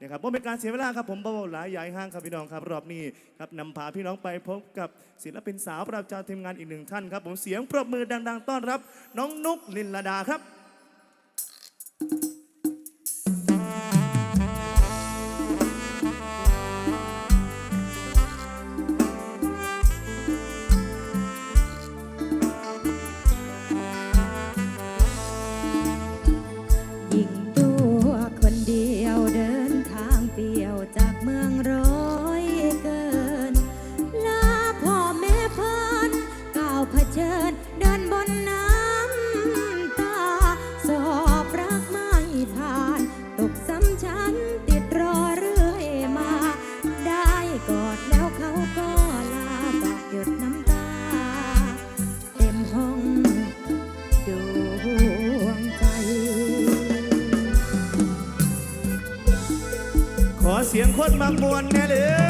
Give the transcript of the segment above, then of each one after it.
นะครับว่าเป็นการเสียเวลาครับผมเบาหลายใหญ่ห้างครับพี่น้องครับรอบนี้ครับนำพาพี่น้องไปพบกับศิลปินสาวประจำทีมงานอีกหนึ่งท่านครับผมเสียงปรบมือดัง ๆ ต้อนรับ น้องนุกลินลดาครับ คนมามวนแน่เลย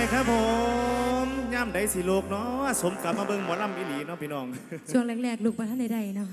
อยครับผมย่ำใด้สิลกเนาะสมกับมาเบิ่งหมอลำอีหลีเนาะพี่น้อง ช่วงแรกๆ ลูกประท่านใดๆเนาะ